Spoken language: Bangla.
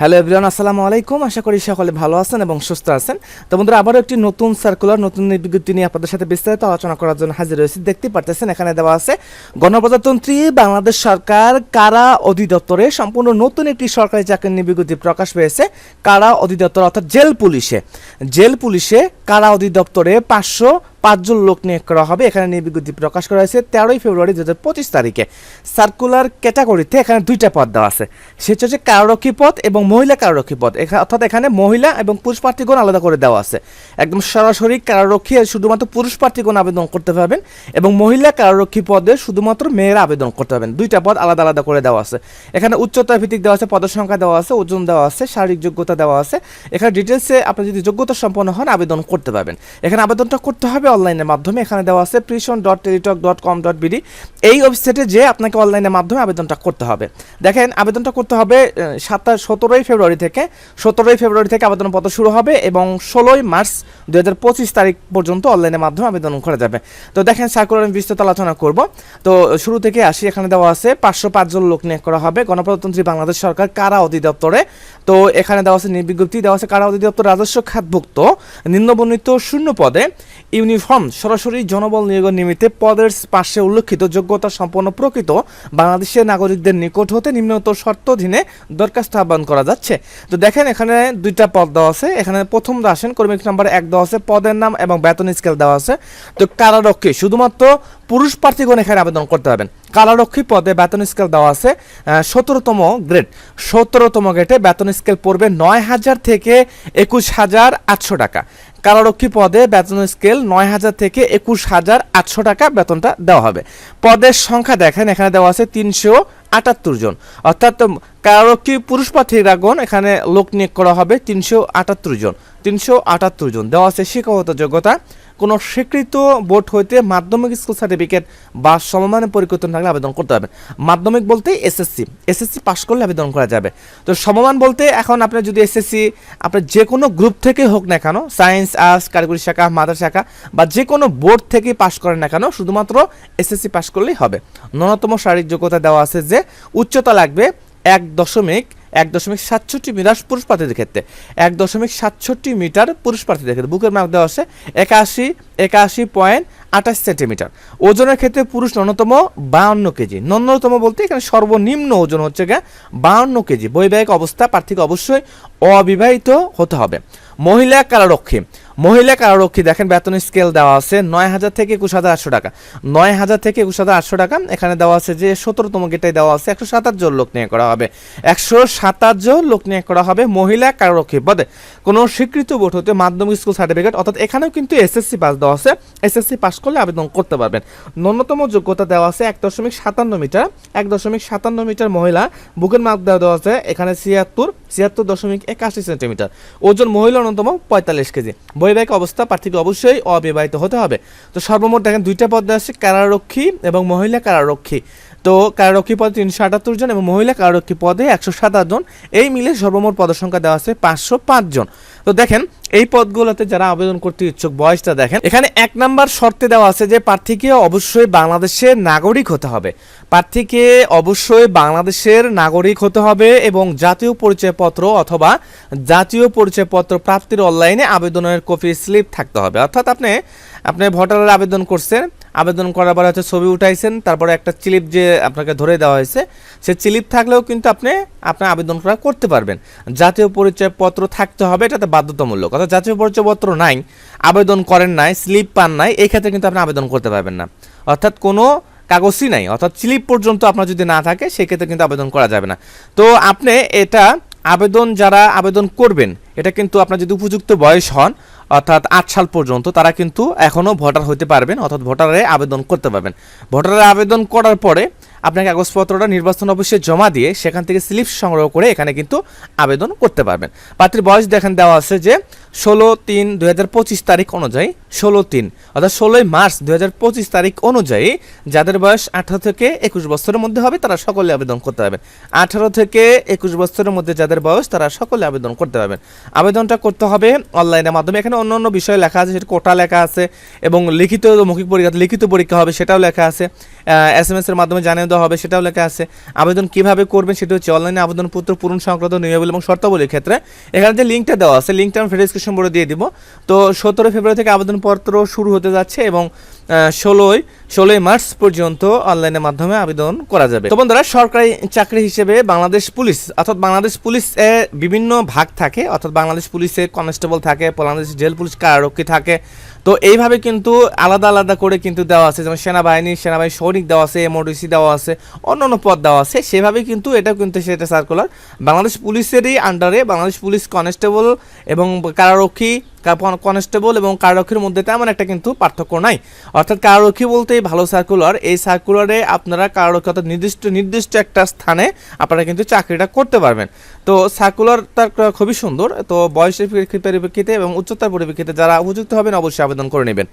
হ্যালো এভরিওয়ান আসসালামু আলাইকুম। আশা করি সকলে ভালো আছেন এবং সুস্থ আছেন। তো বন্ধুরা, আবারও একটি নতুন সার্কুলার নতুন বিজ্ঞপ্তি নিয়ে আপনাদের সাথে বিস্তারিত আলোচনা করার জন্য হাজির হয়েছি। দেখতে পারতেছেন, এখানে দেওয়া আছে, গণপ্রজাতন্ত্রী বাংলাদেশ সরকার কারা অধিদপ্তরে সম্পূর্ণ নতুন একটি সরকারি চাকরির নিয়ে বিজ্ঞপ্তি প্রকাশ পেয়েছে, কারা অধিদপ্তর অর্থাৎ জেল পুলিশে। জেল পুলিশে কারা অধিদপ্তরে পাঁচশো পাঁচজন লোক নিয়োগ করা হবে। এখানে নিয়ে বিজ্ঞপ্তি প্রকাশ করা হয়েছে, তেরোই ফেব্রুয়ারি দু হাজার পঁচিশ তারিখে। সার্কুলার ক্যাটাগরিতে এখানে দুইটা পদ দেওয়া আছে। সেটা হচ্ছে কাররক্ষী পদ এবং মহিলা কাররক্ষী পদ। অর্থাৎ এখানে মহিলা এবং পুরুষ প্রার্থীগণ আলাদা করে দেওয়া আছে। একদম সরাসরি কাররক্ষী শুধুমাত্র পুরুষ প্রার্থীগণ আবেদন করতে পারবেন এবং মহিলা কাররক্ষী পদে শুধুমাত্র মেয়েরা আবেদন করতে পারবেন। দুইটা পদ আলাদা আলাদা করে দেওয়া আছে। এখানে উচ্চতা ভিত্তিক দেওয়া আছে, পদের সংখ্যা দেওয়া আছে, ওজন দেওয়া আছে, শারীরিক যোগ্যতা দেওয়া আছে। এখানে ডিটেলসে আপনি যদি যোগ্যতা সম্পন্ন হন, আবেদন করতে পারবেন। এখানে আবেদনটা করতে হবে অনলাইনের মাধ্যমে। এখানে দেওয়া আছে প্রিশন dot Teletalk dot com dot BD এই ওয়েবসাইটে যে আপনাকে অনলাইনের মাধ্যমে আবেদনটা করতে হবে। দেখেন, আবেদনটা করতে হবে সাতাশ, সতেরোই ফেব্রুয়ারি থেকে। সতেরোই ফেব্রুয়ারি থেকে আবেদনপত্র শুরু হবে এবং ষোলোই মার্চ দু হাজার পঁচিশ তারিখ পর্যন্ত অনলাইনের মাধ্যমে আবেদন করা যাবে। তো দেখেন সার্কুলার আমি বিস্তারিত আলোচনা করব। তো শুরু থেকে আসি, এখানে দেওয়া আছে পাঁচশো পাঁচজন লোক নিয়োগ করা হবে। গণপ্রজাতন্ত্রী বাংলাদেশ সরকার কারা অধিদপ্তরে? তো এখানে দেওয়া আছে বিজ্ঞপ্তি, দেওয়া আছে কারা অধিদপ্তর রাজস্ব খাতভুক্ত? নিম্নবর্ণিত শূন্য পদে ইউনিফর্ম সরাসরি জনবল নিয়োগের নিমিত্তে পদের পাশে উল্লেখিত যোগ্যতা সম্পন্ন প্রকৃত বাংলাদেশের নাগরিকদের নিকট হতে নিম্নত শর্ত অধীনে দরখাস্ত আহ্বান করা যাচ্ছে। তো দেখেন, এখানে দুইটা পদ দেওয়া আছে। এখানে প্রথম আসেন কর্মী নাম্বার এক দেওয়া আছে, পদের নাম এবং বেতন স্কেল দেওয়া আছে। তো কারারক্ষী, শুধুমাত্র পুরুষ প্রার্থীগণ এখানে আবেদন করতে পারবেন। কালারক্ষী পদে বেতন স্কেল দেওয়া আছে সতেরোতম গ্রেড সতেরোতম গ্রেডে বেতন স্কেল পড়বে নয় হাজার থেকে একুশ হাজার আটশো টাকা। কালারক্ষী পদে বেতন স্কেল নয় হাজার থেকে একুশ হাজার আটশো টাকা বেতনটা দেওয়া হবে। পদের সংখ্যা দেখেন, এখানে দেওয়া আছে তিনশো আটাত্তর জন। অর্থাৎ কারারক্ষী পুরুষ প্রার্থীরাগণ এখানে লোক নিয়োগ করা হবে? তিনশো আটাত্তর জন। তিনশো আটাত্তর জন। দেওয়া আছে শিক্ষাগত যোগ্যতা। কোনো স্বীকৃত বোর্ড হইতে মাধ্যমিক স্কুল সার্টিফিকেট বা সমমানের পরিকল্পনা থাকলে আবেদন করতে হবে। মাধ্যমিক বলতে এসএসসি এসএসসি পাশ করলে আবেদন করা যাবে। তো সমমান বলতে এখন আপনি যদি এসএসসি আপনার যে কোনো গ্রুপ থেকে হোক না কেন, সায়েন্স, আর্টস, কারিগরি শাখা, মাদার শাখা বা যে কোনো বোর্ড থেকে পাশ করেন না কেন, শুধুমাত্র এসএসসি পাশ করলেই হবে। ন্যূনতম শারীরিক যোগ্যতা দেওয়া আছে যে উচ্চতা লাগবে এক দশমিক এক দশমিক সাতষট্টি মিটার পুরুষ প্রার্থীদের ক্ষেত্রে। এক দশমিক সাতষট্টি মিটার পুরুষ প্রার্থীদের ক্ষেত্রে। বুকের মার্ক দেওয়া আছে একাশি একাশি পয়েন্ট আঠাশ সেন্টিমিটার। ওজনের ক্ষেত্রে পুরুষ ন্যূনতম বাউন্ন কেজি। ন্যূনতম বলতে এখানে সর্বনিম্ন ওজন হচ্ছে গিয়ে বাউন্ন কেজি। বৈবাহিক অবস্থা প্রার্থীকে অবশ্যই অবিবাহিত হতে হবে। মহিলা কারারক্ষী। মহিলা কারারক্ষী, দেখেন বেতন স্কেল দেওয়া আছে নয় হাজার থেকে একুশ হাজার আটশো টাকা। নয় হাজার থেকে একুশ হাজার আটশো টাকা, এখানে দেওয়া আছে যে সতেরোতম গেটাই দেওয়া আছে, একশো সাতাশ জন লোক নিয়ে করা হবে। একশো সাতাশ জন লোক নিয়ে করা হবে মহিলা কারারক্ষী পদে। কোনো স্বীকৃত বোর্ড হতে মাধ্যমিক স্কুল সার্টিফিকেট অর্থাৎ এখানেও কিন্তু এসএসসি পাস দেওয়া আছে। এসএসসি পাস করলে আবেদন করতে পারবেন। ন্যূনতম যোগ্যতা দেওয়া আছে এক দশমিক সাতান্ন মিটার, এক দশমিক সাতান্ন মিটার মহিলা। বুকের মাপ দেওয়া দেওয়া আছে, এখানে ছিয়াত্তর ছিয়াত্তর দশমিক একাশি সেন্টিমিটার। ওজন মহিলা ন্যূনতম পঁয়তাল্লিশ কেজি। বৈবাহিক অবস্থা প্রার্থীকে অবশ্যই অবিবাহিত হতে হবে। তো সর্বমোট দেখেন, দুইটা পদে আছে কারারক্ষী এবং মহিলা কারারক্ষী। তো কারারক্ষী পদে তিনশো আটাত্তর জন এবং মহিলা কারারক্ষী পদে একশো সাতাশ জন। এই মিলে সর্বমোট পদের সংখ্যা দেওয়া আছে পাঁচশো পাঁচ জন। তো দেখেন, এই পদগুলোতে যারা আবেদন করতে ইচ্ছুক বয়সটা দেখেন, এখানে এক নাম্বার শর্তে দেওয়া আছে যে প্রার্থীকে অবশ্যই বাংলাদেশের নাগরিক হতে হবে। প্রার্থীকে অবশ্যই বাংলাদেশের নাগরিক হতে হবে এবং জাতীয় পরিচয়পত্র অথবা জাতীয় পরিচয়পত্র প্রাপ্তির অনলাইনে আবেদনের কপি স্লিপ থাকতে হবে। অর্থাৎ আপনি আপনি ভোটারের আবেদন করছেন, আবেদন করার পরে হচ্ছে ছবি উঠাইছেন, তারপরে একটা চিলিপ যে আপনাকে ধরে দেওয়া হয়েছে, সে চিলিপ থাকলেও কিন্তু আপনি আপনার আবেদন করা করতে পারবেন। জাতীয় পরিচয়পত্র থাকতে হবে, এটাতে বাধ্যতামূলক। অর্থাৎ জাতীয় পরিচয়পত্র নাই, আবেদন করেন নাই, স্লিপ পান নাই, এই ক্ষেত্রে কিন্তু আপনি আবেদন করতে পারবেন না। অর্থাৎ কোনো কাগজই নাই, অর্থাৎ স্লিপ পর্যন্ত আপনার যদি না থাকে, সেক্ষেত্রে কিন্তু আবেদন করা যাবে না। তো আপনি এটা আবেদন, যারা আবেদন করবেন, এটা কিন্তু আপনার যদি উপযুক্ত বয়স হন, অর্থাৎ আট সাল পর্যন্ত, তারা কিন্তু এখনও ভোটার হতে পারবেন, অর্থাৎ ভোটারে আবেদন করতে পারবেন। ভোটারে আবেদন করার পরে আপনার কাগজপত্রটা নির্বাচন অফিসে জমা দিয়ে সেখান থেকে স্লিপ সংগ্রহ করে এখানে কিন্তু আবেদন করতে পারবেন। প্রার্থীর বয়স দেখেন দেওয়া আছে যে ষোলো তিন দু তারিখ অনুযায়ী, ষোলো তিন, অর্থাৎ ষোলোই মার্চ দু হাজার পঁচিশ তারিখ অনুযায়ী যাদের বয়স আঠারো থেকে একুশ বছরের মধ্যে হবে, তারা সকলে আবেদন করতে পারবেন। আঠারো থেকে একুশ বছরের মধ্যে যাদের বয়স, তারা সকলে আবেদন করতে পারবেন। আবেদনটা করতে হবে অনলাইনের মাধ্যমে। এখানে অন্য অন্য বিষয় লেখা আছে, সেটা কোটা লেখা আছে এবং লিখিত মৌখিক পরীক্ষা, লিখিত পরীক্ষা হবে, সেটাও লেখা আছে। এস এম এর মাধ্যমে জানিয়ে দেওয়া দেওয়া হবে সেটাও লেখা আছে। আবেদন কীভাবে করবেন সেটা হচ্ছে অনলাইনে আবেদনপত্র, পূরণ সংক্রান্ত নিয়মাবলী এবং শর্তাবলীর ক্ষেত্রে। এখানে যে লিঙ্কটা দেওয়া আছে, লিঙ্কটা আমি ডিসক্রিপশন বোর্ডে দিয়ে দিব। তো সতেরো ফেব্রুয়ারি থেকে আবেদনপত্র শুরু হতে যাচ্ছে এবং ষোলোই ষোলোই মার্চ পর্যন্ত অনলাইনের মাধ্যমে আবেদন করা যাবে। তো বন্ধুরা, সরকারি চাকরি হিসেবে বাংলাদেশ পুলিশ, অর্থাৎ বাংলাদেশ পুলিশ বিভিন্ন ভাগ থাকে, অর্থাৎ বাংলাদেশ পুলিশে কনস্টেবল থাকে, বাংলাদেশ জেল পুলিশ কারারক্ষী থাকে। তো এইভাবে কিন্তু আলাদা আলাদা করে কিন্তু দেওয়া আছে, যেমন সেনাবাহিনী সেনাবাহিনী সৈনিক দেওয়া আছে, এমওডিসি দেওয়া আছে অন্য অন্য পদ দেওয়া আছে। সেভাবে কিন্তু এটাও কিন্তু সেটা সার্কুলার বাংলাদেশ পুলিশেরই আন্ডারে বাংলাদেশ পুলিশ কনস্টেবল এবং কারারক্ষী কনস্টেবল এবং কারারক্ষীর মধ্যে তেমন একটা কিন্তু পার্থক্য নাই। অর্থাৎ কারারক্ষী বলতেই ভালো সার্কুলার এই সার্কুলারে আপনারা কারারক্ষী অর্থাৎ নির্দিষ্ট নির্দিষ্ট একটা স্থানে আপনারা কিন্তু চাকরিটা করতে পারবেন। তো সার্কুলারটা খুবই সুন্দর, তো বয়সের পরিপ্রেক্ষিতে এবং উচ্চতার পরিপ্রেক্ষিতে যারা উপযুক্ত হবেন অবশ্যই আবেদন করে নেবেন।